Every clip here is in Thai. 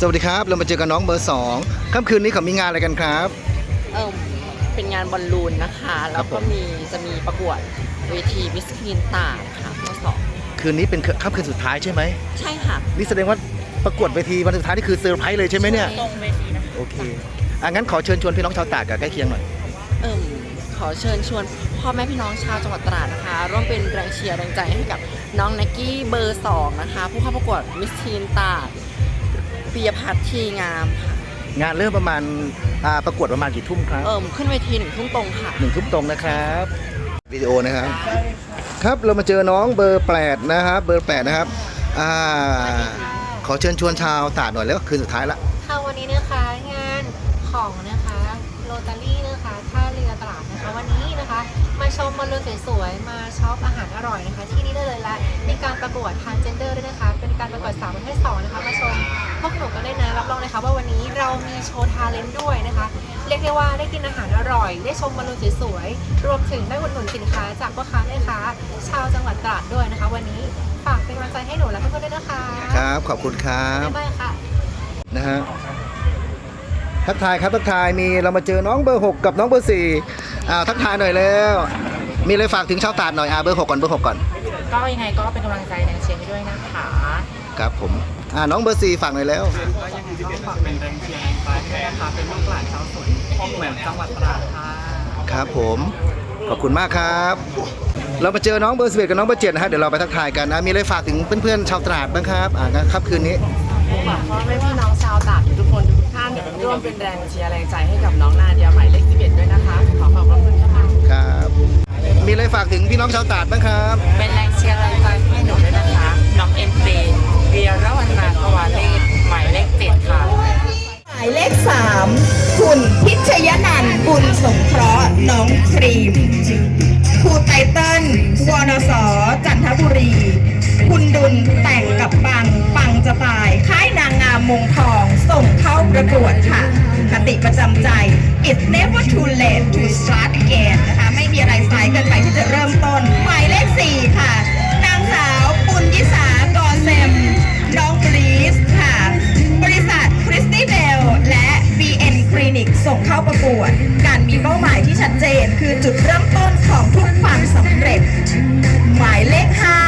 สวัสดีครับ เรามาเจอกับน้องเบอร์สองค่ำคืนนี้เขามีงานอะไรกันครับ เออเป็นงานบอลลูนนะคะ แล้วผก็มมีจะมีประกวดเวทีมิสคินตาค่ะข้อสอบคืนนี้เป็นค่ำคืนสุดท้ายใช่ไหม ใช่ค่ะ นี่แสดงว่าประกวดเวทีวันสุดท้ายนี่คือเซอร์ไพรส์เลยใช่ไหมเนี่ย ตรงเวทีนะคะ โอเคอะงั้นขอเชิญชวนพี่น้องชาวตากกับใกล้เคียงหน่อย เอิมขอเชิญชวนพ่อแม่พี่น้องชาวจังหวัดตราดนะคะ ร่วมเป็นแรงเชียร์แรงใจให้กับน้องแน็กกี้เบอร์สองนะคะ ผู้เข้าประกวดมิสทีนตาด ปียพัฒน์ทีงามค่ะงานเริ่มประมาณอ่าประกวดประมาณกี่ทุ่มครับเอิมขึ้นเวทีหนึ่งทุ่มตรงค่ะ หนึ่งทุ่มตรงนะครับวิดีโอนะครับ ครับเรามาเจอน้องเบอร์แปดนะครับเบอร์แปดนะครับอ่าขอเชิญชวนชาวตากหน่อยแล้วคืนสุดท้ายละ ค่ะวันนี้นะคะงานของนะคะโรตารี่ ชมบอลลูนสวยๆ มาช็อปอาหารอร่อยนะคะ ที่นี่ได้เลยและมีการประกวดทางเจนเดอร์ด้วยนะคะ เป็นการประกวดสาวประเภทสองนะคะมาชมพวกหนูกันได้นะรับรองเลยค่ะว่าวันนี้เรามีโชว์ทาเลนต์ด้วยนะคะ เรียกได้ว่าได้กินอาหารอร่อย ได้ชมบอลลูนสวยๆ รวมถึงได้อุดหนุนสินค้าจากพ่อค้าแม่ค้าชาวจังหวัดตราดด้วยนะคะ วันนี้ฝากเป็นกำลังใจให้หนูและเพื่อนๆด้วยนะคะครับ ขอบคุณครับบ๊ายบายค่ะนะฮะทักทายครับทักทายมีเรามาเจอน้องเบอร์ 6 กับน้องเบอร์4 อ่าทักทายหน่อยแล้ว มีอะไรฝากถึงชาวตาดหน่อยอ่าเบอร์6ก่อนเบอร์6ก่อนก็ยังไงก็เป็นกำลังใจแรงเชียร์ให้ด้วยนะคะครับผมอ่าน้องเบอร์4ฝากหน่อยแล้ว ก็ยังไงก็ฝากเป็นแรงเชียร์แรงใจให้นะคะเป็นลูกหลานชาวสวนพ่อแหวนจังหวัดตราดค่ะครับผม ขอบคุณมากครับ เรามาเจอน้องเบอร์11กับน้องเบอร์7นะฮะเดี๋ยวเราไปทักทายกันนะมีอะไรฝากถึงเพื่อนๆชาวตราดบ้างครับอ่าครับคืนนี้ ฝากพ่อแม่พี่น้องชาวตากทุกคนทุกท่านร่วมเป็นแรงเชียร์แรงใจให้กับน้องนาเดียหมายเลข11ด้วยนะคะ ขอขอบพระคุณค่ะ ครับ มีอะไรฝากถึงพี่น้องชาวตราดบ้างครับ เป็นแรงเชียร์แรงใจให้หนูด้วยนะคะ น้องเอ็นเจเวียรวรรณาภวาเลขหมายเลข7ค่ะ หมายเลขสามคุณพิชยนันท์บุญสงเคราะห์น้องครีมครูไตเติ้ลวนสจันทบุรี คุณดุลแต่งกับปัง ปังจะตาย ค่ายนางงามมงทอง ส่งเข้าประกวดค่ะค ติประจำใจ it's never too late to start again นะคะ ไม่มีอะไรสายเกินไปที่จะเริ่มต้น หมายเลขสี่ค่ะ นางสาวปุญยิสากอเซม น้องบรีสค่ะ บริษัทคริสตี้เบลและ BN Clinic ส่งเข้าประกวด การมีเป้าหมายที่ชัดเจนคือจุดเริ่มต้นของทุกความสำเร็จ หมายเลข5คุ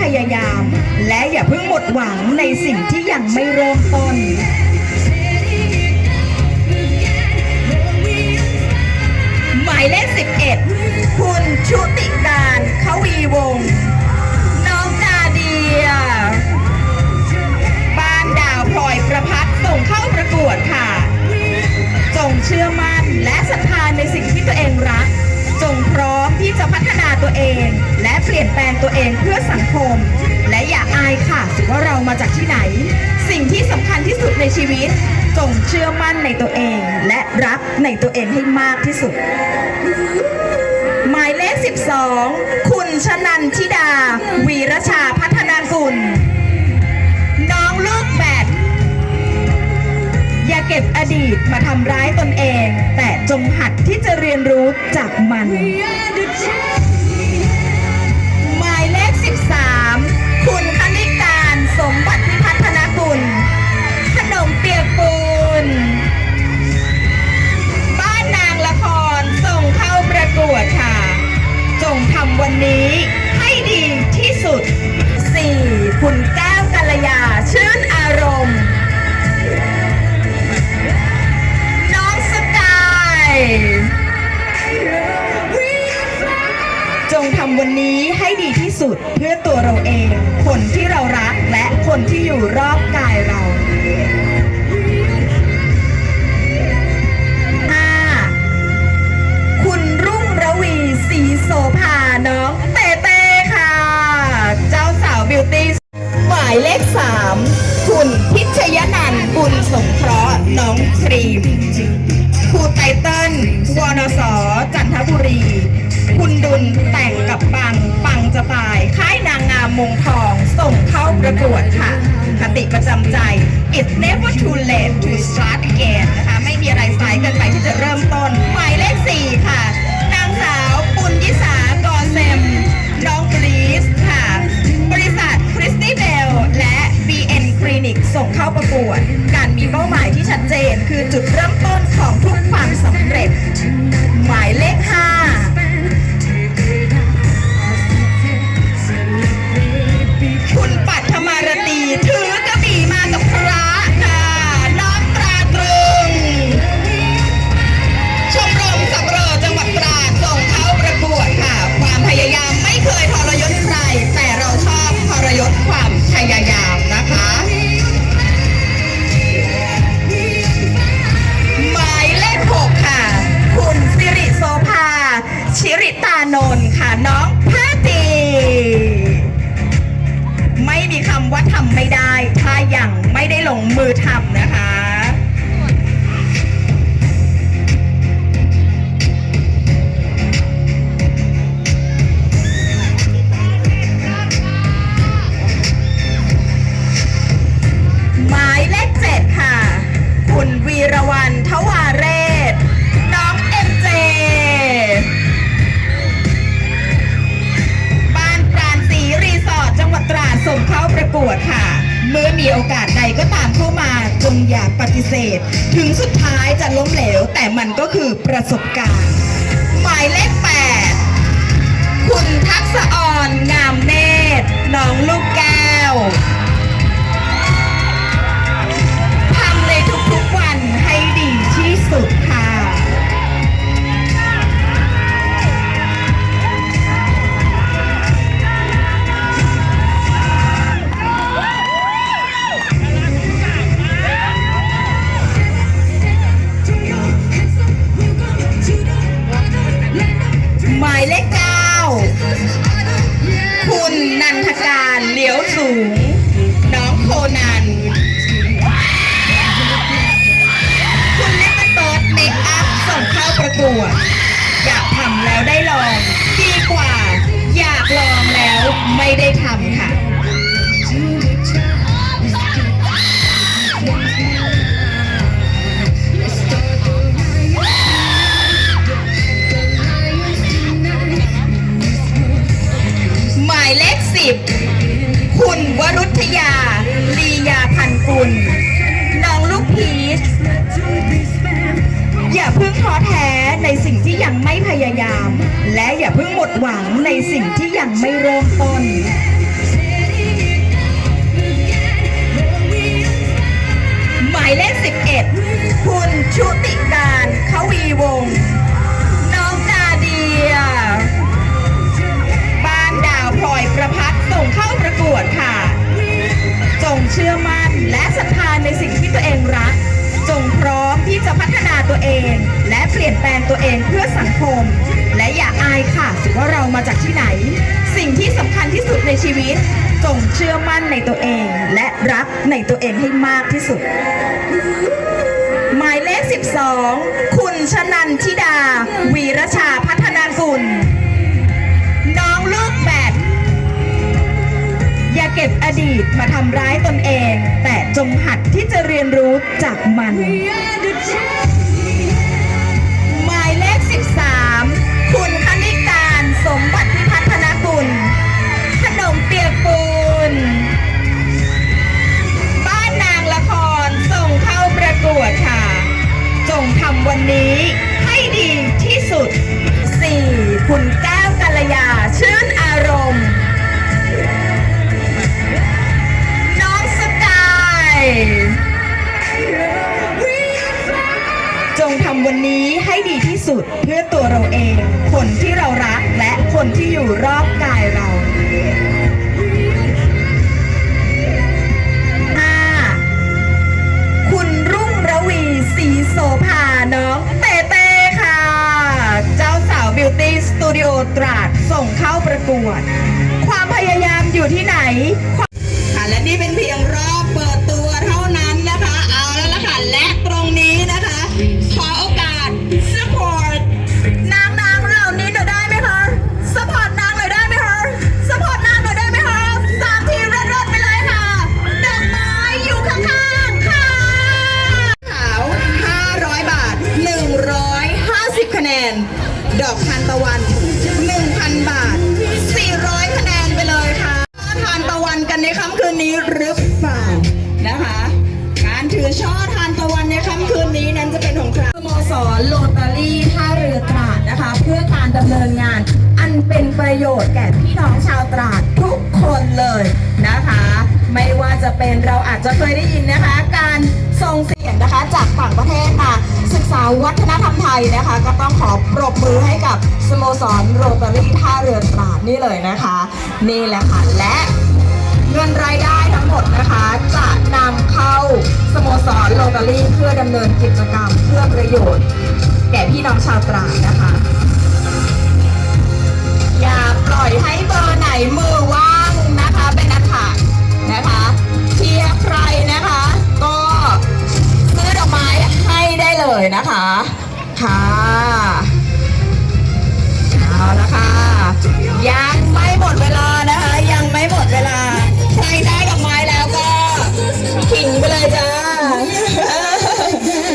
พยายาม และอย่าเพิ่งหมดหวังในสิ่งที่ยังไม่เริ่มต้น หมายเลข 11 คุณชุติการขวีวงศ์น้องนาเดียบ้านดาวพลอยประพัดส่งเข้าประกวดค่ะ จงเชื่อมั่นและศรัทธาในสิ่งที่ตัวเองรัก จงพร้อมที่จะพัฒนาตัวเอง เปลี่ยนแปลงตัวเองเพื่อสังคม และอย่าอายค่ะว่าเรามาจากที่ไหน สิ่งที่สำคัญที่สุดในชีวิตจงเชื่อมั่นในตัวเอง และรักในตัวเองให้มากที่สุด หมายเลข 12 คุณชนันทิดา วีรชาพัฒนากุล น้องลูกแบดอย่าเก็บอดีตมาทำร้ายตนเอง แต่จงหัดที่จะเรียนรู้จากมัน วดค่ะ จงทำวันนี้ให้ดีที่สุด 4. คุณแก้วกัลยาชื่นอารมณ์ น้องสกาย จงทำวันนี้ให้ดีที่สุดเพื่อตัวเราเอง คนที่เรารักและคนที่อยู่รอบกายเราห้า โสภาน้องเต้เต้ค่ะ เจ้าสาวบิวตี้หมายเลขสามคุณพิชยนันท์บุญสงเคราะห์น้องครีมครูไตเติ้ลวนสจันทบุรี คุณดุลแต่งกับปัง ปังจะตาย ค่ายนางงามมงทองส่งเข้าประกวดค่ะ คติประจำใจ it's never too late to start again นะคะ ไม่มีอะไรสายเกินไปที่จะเริ่มต้น หมายเลข4ค่ะ นางสาว ปุญยิสากอเซมน้องกรีสค่ะ บริษัทคริสตี้เบลและ BN Clinic ส่งเข้าประกวด การมีเป้าหมายที่ชัดเจนคือจุดเริ่มต้นของทุกความสำเร็จ ประสบการณ์ ยังไม่พยายาม และอย่าเพิ่งหมดหวังในสิ่งที่ยังไม่เริ่มต้น หมายเลข 11 คุณชุติการขวีวงศ์น้องนาเดีย บ้านดาวพลอยประพัดส่งเข้าประกวดค่ะ จงเชื่อมั่นและศรัทธาในสิ่งที่ตัวเองรัก จงพร้อมที่จะพัฒนาตัวเอง และเปลี่ยนแปลงตัวเองเพื่อสังคม และอย่าอายค่ะว่าเรามาจากที่ไหน สิ่งที่สำคัญที่สุดในชีวิต จงเชื่อมั่นในตัวเอง และรักในตัวเองให้มากที่สุด หมายเลข 12 คุณชนันทิดา วีรชาพัฒนากุลน้องลูกแบดอย่าเก็บอดีตมาทำร้ายตนเองแต่ จงหัดที่จะเรียนรู้จากมัน หมายเลข 13 คุณคณิการสมบัติพิพัฒนากุลขนมเปียกปูน บ้านนางละครส่งเข้าประกวดค่ะ จงทำวันนี้ให้ดีที่สุด 4. คุณแก้วกัลยาชื่อ วันนี้ให้ดีที่สุดเพื่อตัวเราเอง คนที่เรารักและคนที่อยู่รอบกายเรา 5. คุณรุ่งระวีศรีโสภาน้องเต้เต้ค่ะ เจ้าสาวบิวตี้สตูดิโอตราดส่งเข้าประกวด ความพยายามอยู่ที่ไหนค่ะและนี่เป็นเพียงรอบเปิดตัวเท่า จะเป็นเราอาจจะเคยได้ยินนะคะ การส่งเสียงนะคะจากต่างประเทศมาศึกษาวัฒนธรรมไทยนะคะ ก็ต้องขอปรบมือให้กับสโมสรโรตารี่ท่าเรือตราดนี่เลยนะคะ นี่แหละค่ะและเงินรายได้ทั้งหมดนะคะ จะนำเข้าสโมสรโรตารี่เพื่อดำเนินกิจกรรมเพื่อประโยชน์ แก่พี่น้องชาวตราดนะคะ อย่าปล่อยให้เบอร์ไหนมือว่า ใครนะคะ ก็ซื้อดอกไม้ให้ได้เลยนะคะ ค่ะเอาละค่ะยังไม่หมดเวลานะคะ ยังไม่หมดเวลา ใครได้ดอกไม้แล้วก็ขิงไปเลยจ้า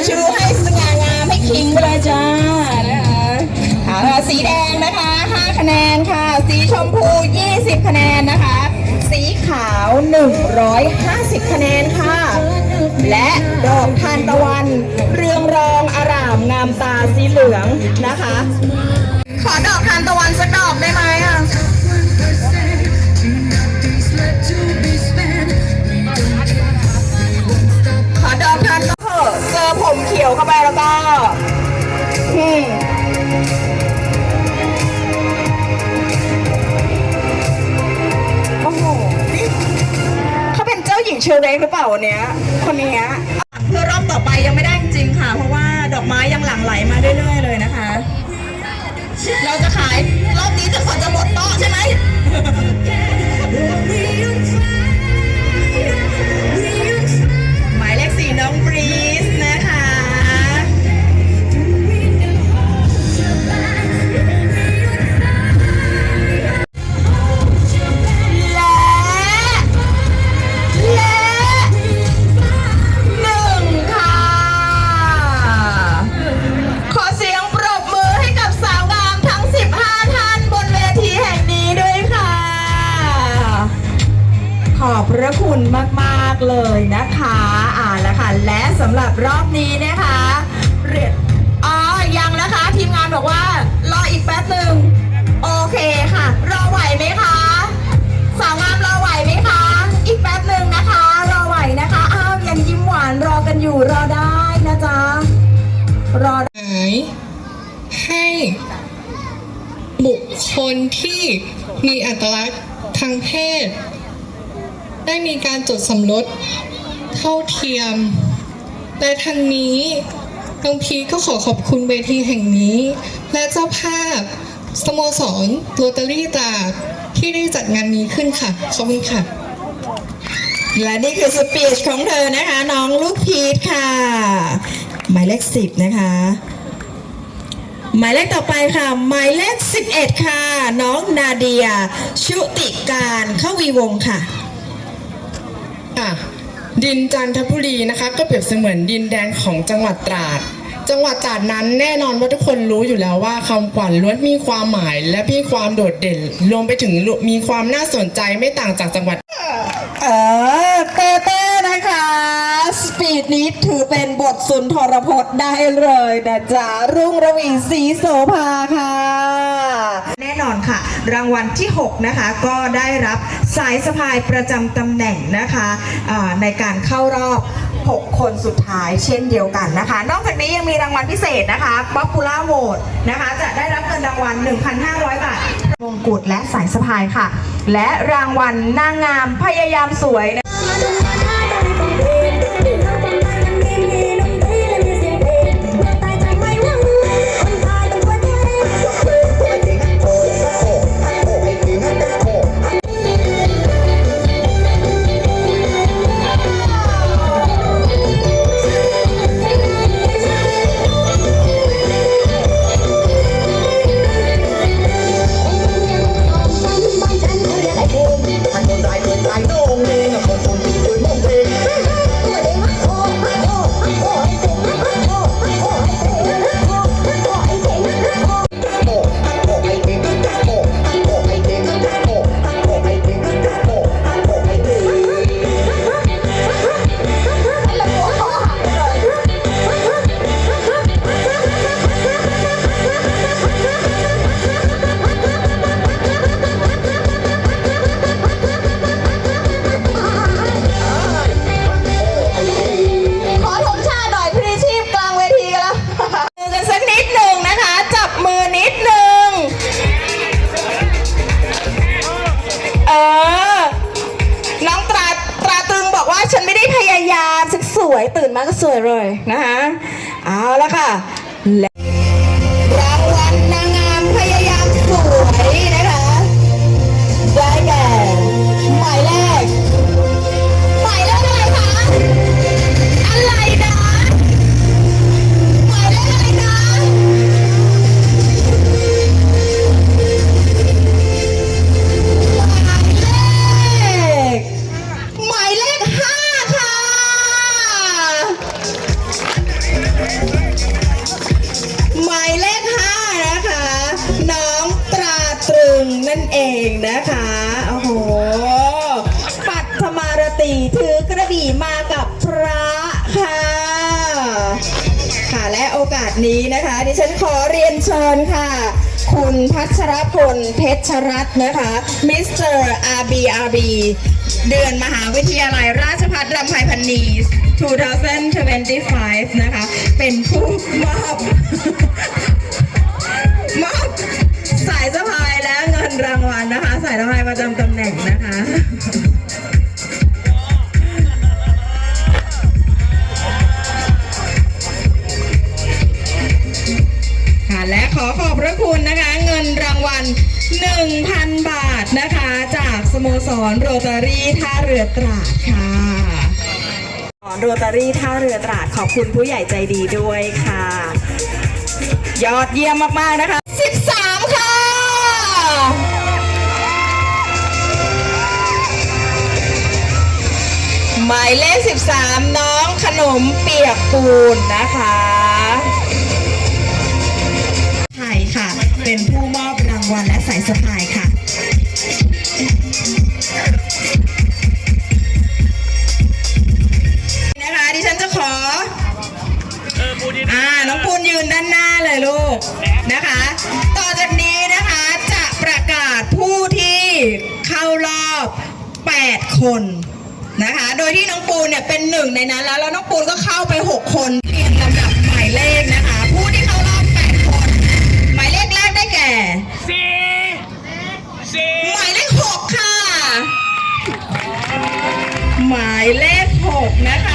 ชูให้สง่างามให้ขิงไปเลยจ้านะคะเอาละสีแดงนะคะ 5 คะแนนค่ะ สีชมพู 20 คะแนนนะคะ สีขาว 150 คะแนนค่ะ และดอกทานตะวัน เรืองรองอารามงามตาสีเหลืองนะคะ ขอดอกทานตะวันสักดอกได้ไหมอะขอดอกทานตะเถอะเจอผมเขียวเข้าไปแล้วก็ อืม เป็นเจ้าหญิงเชอร์เรกหรือเปล่าวันเนี้ยคนนี้เพื่อรอบต่อไปยังไม่ได้จริงๆค่ะ เพราะว่าดอกไม้ยังหลั่งไหลมาเรื่อยๆเลยนะคะ เราจะขายรอบนี้จนกว่าจะหมดโต๊ะใช่ไหม บุคนที่มีอัตลักษณ์ทางเพศ ได้มีการจดสมรสเท่าเทียมและทางนี้น้องพีก็ขอขอบคุณเวทีแห่งนี้ และเจ้าภาพสโมสรโรตารี่ตราดที่ได้จัดงานนี้ขึ้นค่ะ ขอบคุณค่ะ และนี่คือสปีชของเธอนะคะ น้องลูกพีทค่ะ หมายเลขสิบนะคะ หมายเลขต่อไปค่ะ หมายเลขสิบเอ็ดค่ะ น้องนาเดีย ชุติการเข้าวีวงศ์ค่ะ ค่ะ ดินจันทบุรีนะคะ ก็เปรียบเสมือนดินแดนของจังหวัดตราด จังหวัดตราดนั้นแน่นอนว่าทุกคนรู้อยู่แล้วว่าคำขวัญล้วนมีความหมาย และมีความโดดเด่น รวมไปถึงมีความน่าสนใจไม่ต่างจากจังหวัด เออ นี้ถือเป็นบทสุนทรพจน์ได้เลยนะจ๊ะรุ่งระวีศรีโสภาค่ะ แน่นอนค่ะ รางวัลที่ 6 นะคะ ก็ได้รับสายสะพายประจำตำแหน่งนะคะในการเข้ารอบ 6 คนสุดท้ายเช่นเดียวกันนะคะ นอกจากนี้ยังมีรางวัลพิเศษนะคะ Popular Vote นะคะ จะได้รับเงินรางวัล 1,500 บาทมงกุฎและสายสะพายค่ะ และรางวัลนางงามพยายามสวยนะ ตื่นมาก็สวยเลยนะคะเอาละค่ะ นี้นะคะ ดิฉันขอเรียนเชิญค่ะ คุณพัชรพลเพชรรัตน์นะคะมิสเตอร์ RBRB เดือนมหาวิทยาลัยราชภัฏลำไพพันนี2025 นะคะ เป็นผู้มอบมอบสายสะพายและเงินรางวัลนะคะ สายสะพายประจำตำแหน่งนะคะ ขอขอบพระคุณนะคะ เงินรางวัล 1,000 บาทนะคะ จากสโมสรโรตารี่ท่าเรือตราดค่ะโรตารี่ท่าเรือตราดขอบคุณผู้ใหญ่ใจดีด้วยค่ะ ยอดเยี่ยมมากๆนะคะ 13 ค่ะหมายเลข 13 น้องขนมเปียกปูนนะคะ ค่ะ เป็นผู้มอบรางวัลและสายสะพายค่ะนะคะดิฉันจะขออ่าน้องปูนยืนด้านหน้าเลยลูกนะคะ ต่อจากนี้นะคะจะประกาศผู้ที่เข้ารอบ 8 คนนะคะ โดยที่น้องปูนเนี่ยเป็นหนึ่งในนั้นแล้วแล้วน้องปูนก็เข้าไป 6 คนเรียงลำดับหมายเลขนะ หมายเลข 6 นะคะ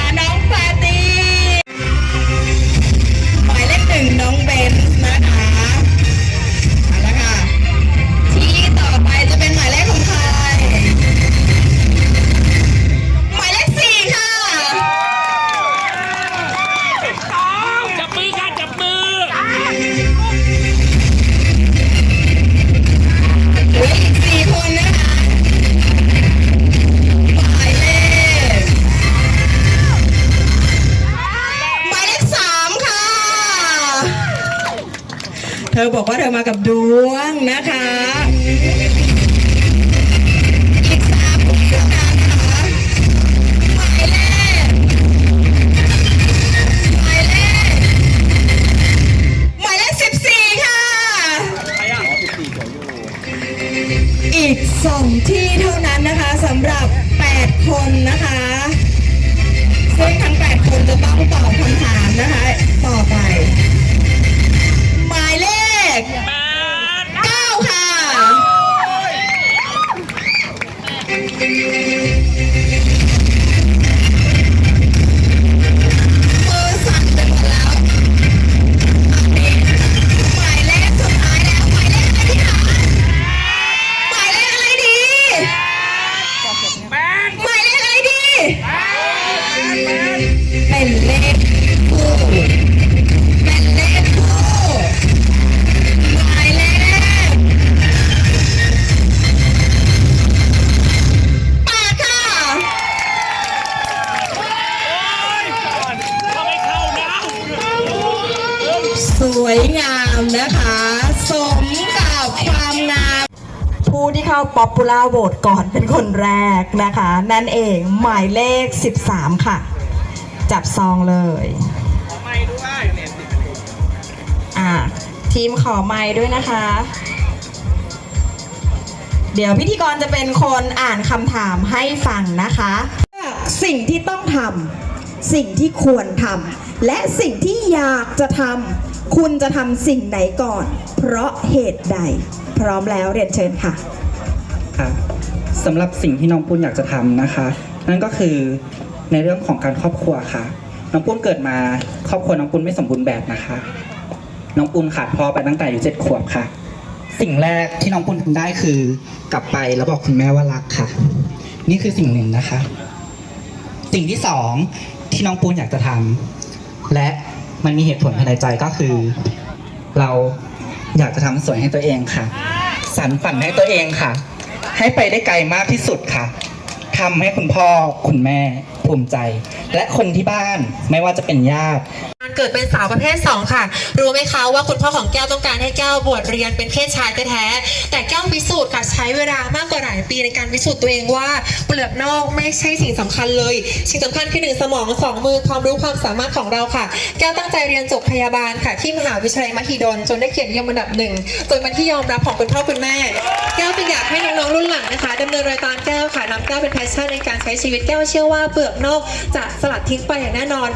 ข้าป๊อปปูล่าโหวตก่อนเป็นคนแรกนะคะ นั่นเองหมายเลข 13 ค่ะ จับซองเลยอ่าทีมขอไม้ด้วยนะคะ เดี๋ยวพิธีกรจะเป็นคนอ่านคำถามให้ฟังนะคะ สิ่งที่ต้องทำสิ่งที่ควรทำและสิ่งที่อยากจะทำคุณจะทำสิ่งไหนก่อน เพราะเหตุใด พร้อมแล้วเรียนเชิญค่ะ คะสำหรับสิ่งที่น้องปุ้นอยากจะทำนะคะ นั่นก็คือในเรื่องของการครอบครัวค่ะ น้องปุ้นเกิดมาครอบครัวน้องปุ้นไม่สมบูรณ์แบบนะคะ น้องปุ้นขาดพ่อไปตั้งแต่อายุเจ็ดขวบค่ะ สิ่งแรกที่น้องปุ้นทำได้คือกลับไปแล้วบอกคุณแม่ว่ารักค่ะ นี่คือสิ่งหนึ่งนะคะ สิ่งที่สองที่น้องปุ้นอยากจะทำและมันมีเหตุผลภายในใจก็คือ เราอยากจะทำสวยให้ตัวเองค่ะสันฝันให้ตัวเองค่ะ ให้ไปได้ไกลมากที่สุดค่ะทำให้คุณพ่อคุณแม่ภูมิใจ และคนที่บ้านไม่ว่าจะเป็นญาติ เกิดเป็นสาวประเภท 2 ค่ะ รู้ไหมคะว่าคุณพ่อของแก้วต้องการให้แก้วบวชเรียนเป็นเพศชายแท้ๆแต่แก้วพิสูจน์ค่ะใช้เวลามากกว่าหลายปีในการพิสูจน์ตัวเองว่าเปลือกนอกไม่ใช่สิ่งสำคัญเลยสิ่งสำคัญคือหนึ่งสมองสองมือความรู้ความสามารถของเราค่ะ แก้วตั้งใจเรียนจบพยาบาลค่ะที่มหาวิทยาลัยมหิดลจนได้เกียรตินิยมอันดับหนึ่งจนเป็นที่ยอมรับของคุณพ่อคุณแม่ แก้วจึงอยากให้น้องๆรุ่นหลังนะคะดำเนินรอยตามแก้วค่ะนำแก้วเป็นแพชชั่นในการใช้ชีวิตแก้วเชื่อว่าเปลือกนอกจะสลัดทิ้งไปอย่างแน่นอน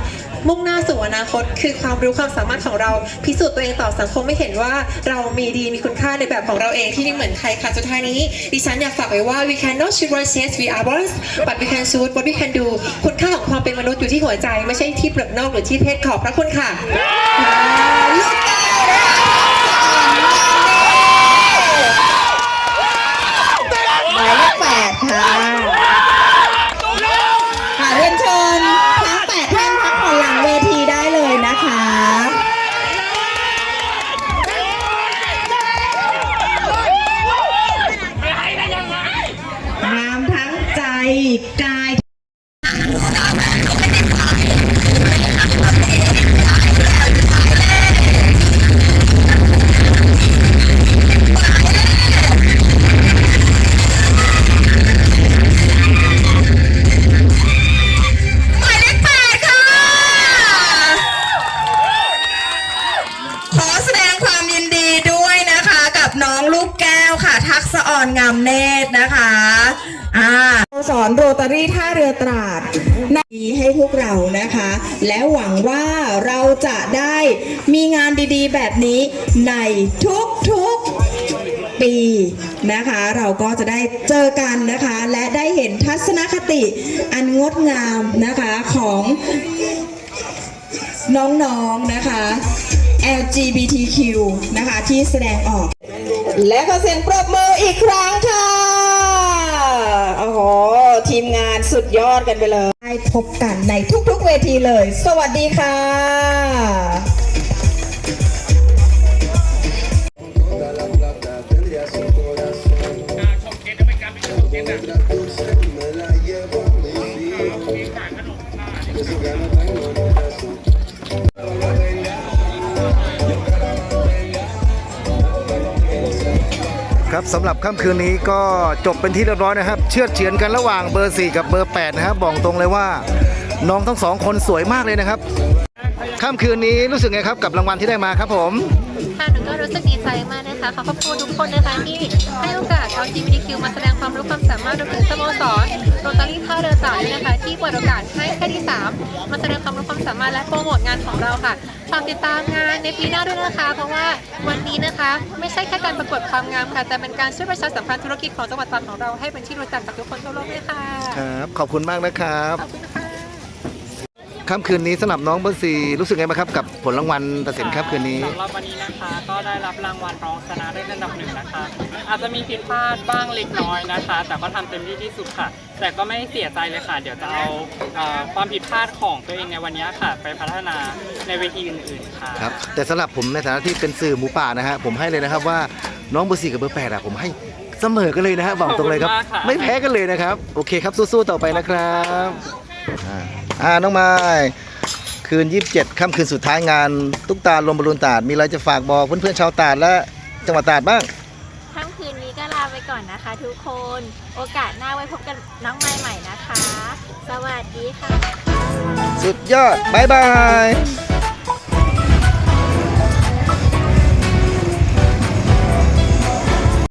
มุ่งหน้าสู่อนาคต คือความรู้ความสามารถของเราพิสูจน์ตัวเองต่อสังคมไม่เห็นว่าเรามีดีมีคุณค่าในแบบของเราเองที่ไม่เหมือนใครค่ะสุดท้ายนี้ ดิฉันอยากฝากไว้ว่า we cannot choose what says we are born but we can choose what we can do คุณค่าของความเป็นมนุษย์อยู่ที่หัวใจ ไม่ใช่ที่เปลือกนอกหรือที่เพศขอบพระคุณค่ะ หมายเลขแปดค่ะ ทักษะอ่อนงามเนตรนะคะอ่าสอนโรตารี่ท่าเรือตราดในให้พวกเรานะคะ และหวังว่าเราจะได้มีงานดีๆ แบบนี้ในทุกๆปีนะคะ เราก็จะได้เจอกันนะคะ และได้เห็นทัศนคติอันงดงามนะคะของน้องๆนะคะ LGBTQ นะคะที่แสดงออก และขอเสียงปรบมืออีกครั้งค่ะโอ้โหทีมงานสุดยอดกันไปเลย ได้พบกันในทุกๆเวทีเลย สวัสดีค่ะ ครับสำหรับค่ำคืนนี้ก็จบเป็นที่เรียบร้อยนะครับ เชือดเฉือนกันระหว่างเบอร์ 4 กับเบอร์ 8 นะครับบอกตรงเลยว่าน้องทั้งสองคนสวยมากเลยนะครับค่ำคืนนี้รู้สึกไงครับกับรางวัลที่ได้มาครับผม ค่ะหนูก็รู้สึกดีใจมากนะคะขอขอบคุณทุกคนนะคะที่ให้โอกาสชาว GBDQ มาแสดงความรู้ความสามารถรวมถึงสโมสรโรตารี่ท่าเรือตรายนะคะ ที่เปิดโอกาสให้แค่ที่ 3 มาแสดงความรู้ความสามารถและโปรโมทงานของเราค่ะ ฝากติดตามงานในปีหน้าด้วยนะคะ เพราะว่าวันนี้นะคะ ไม่ใช่แค่การประกวดความงามค่ะ แต่เป็นการช่วยประชาสัมพันธ์ธุรกิจของจังหวัดตราดของเราให้เป็นที่รู้จักกับทุกคนทั่วโลกด้วยค่ะ ครับ ขอบคุณมากนะครับ ขอบคุณ ค่ะค่ำคืนนี้สำหรับน้องเบอร์4รู้สึกไงบ้างครับกับผลรางวัลตัดสินค่ำคืนนี้ สำหรับวันนี้นะคะ ก็ได้รับรางวัลรองชนะเลิศอันดับหนึ่งนะคะ อาจจะมีผิดพลาดบ้างเล็กน้อยนะคะ แต่ก็ทำเต็มที่ที่สุดค่ะ แต่ก็ไม่เสียใจเลยค่ะ เดี๋ยวจะเอาเอ่อความผิดพลาดของตัวเองในวันนี้ค่ะ ไปพัฒนาในเวทีอื่นๆค่ะ ครับแต่สำหรับผมในฐานะที่เป็นสื่อหมูป่านะฮะผมให้เลยนะครับว่าน้องเบอร์สี่กับเบอร์แปดอะผมให้เสมอกันเลยนะฮะบอกตรงเลยครับ ขอบคุณมากค่ะ ไม่แพ้กันเลยนะครับ โอเคครับสู้ๆต่อไปนะครับอ่า อ่าน้องไม้คืน 27ค่ำคืนสุดท้ายงานตุ๊กตาลมบอลลูนตาด มีอะไรจะฝากบอกเพื่อนๆชาวตาดและจังหวัดตาดบ้าง ค่ำคืนนี้ก็ลาไปก่อนนะคะทุกคน โอกาสหน้าไว้พบกันน้องใหม่ใหม่นะคะ สวัสดีค่ะ สุดยอดบายบาย